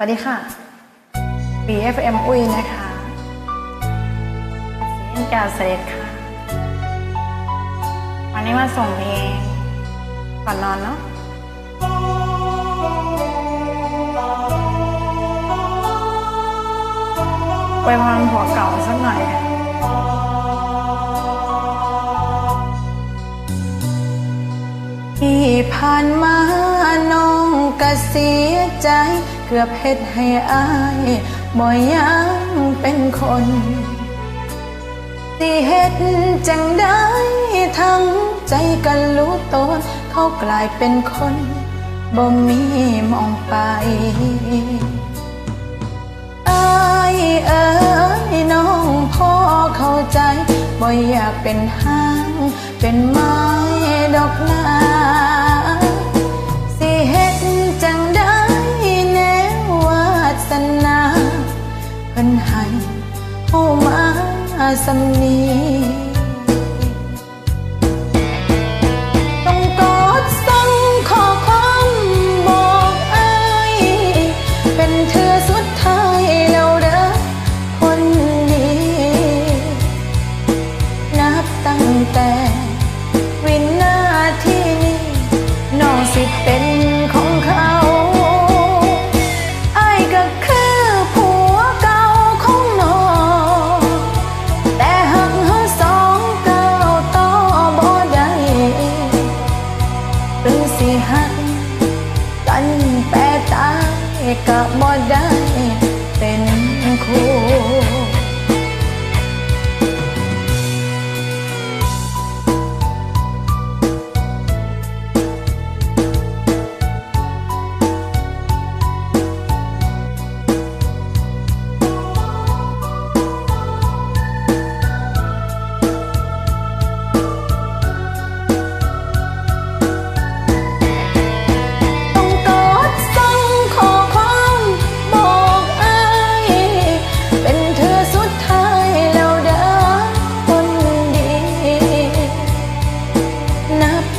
สวัสดีค่ะ BFM อุ้ยนะคะเสียงกาเสด็จค่ะ วันนี้มาส่งเพลงก่อนนอนเนาะไปพรผัวเก่าสักหน่อยค่ะที่ผ่านมาน้องก็เสียใจ เกือบเฮ็ดให้อายบ่ยังเป็นคนสิเฮ็ดจังได้ทั้งใจกันรู้ตนเขากลายเป็นคนบ่มีมองไปอายเอ๋ยน้องพ่อเข้าใจบ่อยากเป็นห้า นาเพิ่นให้เฮามาสำนีต้องกอดสั่งข้อความบอกอายเป็นเธอสุดท้ายแล้วเด้อคนนี้นับตั้งแต่ายก็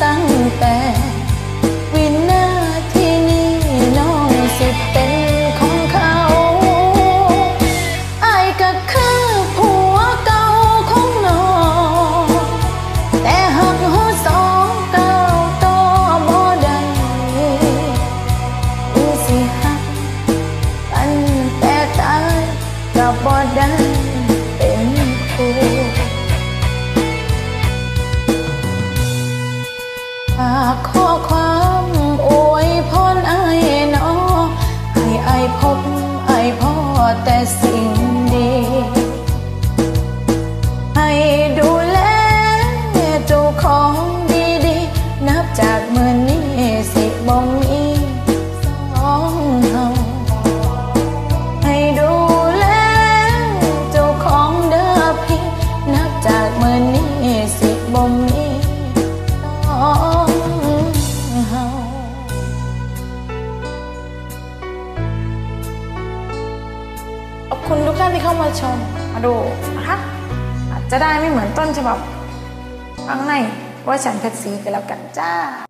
ตั้งแต่วินาทีนี้น้องสิเป็นของเขาไอายก็คือผัวเก่าของน้องแต่หักหัวสองเก้าต่อบ่ได้ดูสิหักกันแต่ตายก็บ่ได้ คุณทุกท่านที่เข้ามาชมมาดูนะคะอาจจะได้ไม่เหมือนต้นฉบับฟังในเว่าฉันเพชรสีกันแล้วกันจ้า